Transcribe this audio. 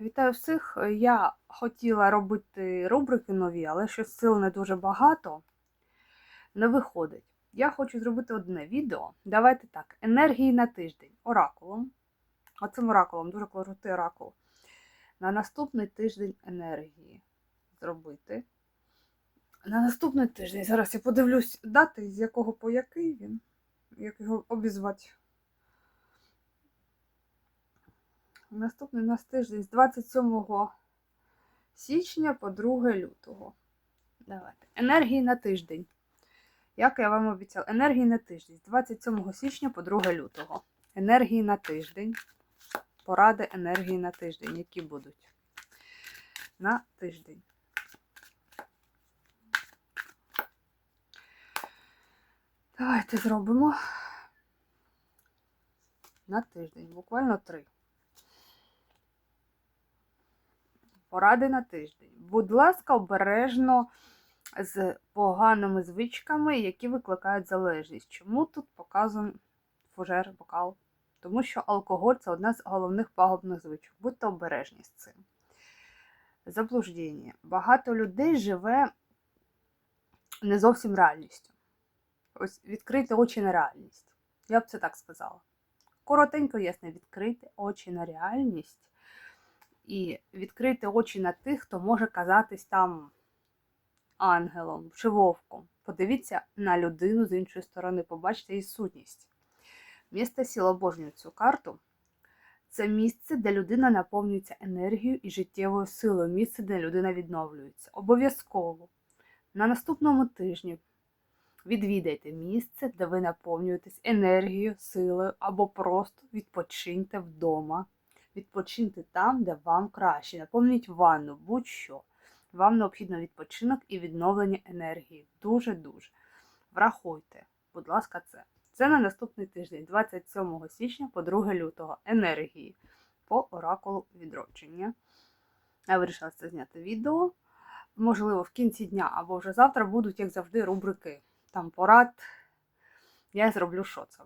Вітаю всіх. Я хотіла робити рубрики нові, але щось сил не дуже багато. Не виходить. Я хочу зробити одне відео. Давайте так. Енергії на тиждень. Оракулом. Оцим оракулом, дуже крутий оракул. На наступний тиждень енергії зробити. На наступний тиждень. Зараз я подивлюсь дати, з якого по який він. Як його обізвати. Наступний у нас тиждень з 27 січня по 2 лютого. Давайте. Енергії на тиждень. Як я вам обіцяла, енергії на тиждень з 27 січня по 2 лютого. Енергії на тиждень. Поради енергії на тиждень, які будуть. На тиждень. Давайте зробимо на тиждень, буквально три. Поради на тиждень. Будь ласка, обережно з поганими звичками, які викликають залежність. Чому тут показан фужер, бокал? Тому що алкоголь це одна з головних пагубних звичок. Будьте обережні з цим. Заблуждення. Багато людей живе не зовсім реальністю. Ось відкрити очі на реальність. Я б це так сказала. Коротенько, ясно, відкрити очі на реальність і відкрити очі на тих, хто може казатись там ангелом чи вовком. Подивіться на людину з іншої сторони, побачите її сутність. Місце сіл обожнює цю карту. Це місце, де людина наповнюється енергією і життєвою силою, місце, де людина відновлюється. Обов'язково на наступному тижні відвідайте місце, де ви наповнюєтесь енергією, силою або просто відпочиньте вдома. Відпочиньте там, де вам краще. Наповніть ванну, будь-що. Вам необхідно відпочинок і відновлення енергії. Дуже-дуже. Врахуйте, будь ласка, це. Це на наступний тиждень, 27 січня по 2 лютого. Енергії по оракулу відродження. Я вирішила це зняти відео. Можливо, в кінці дня або вже завтра будуть, як завжди, рубрики. Там порад. Я зроблю що це.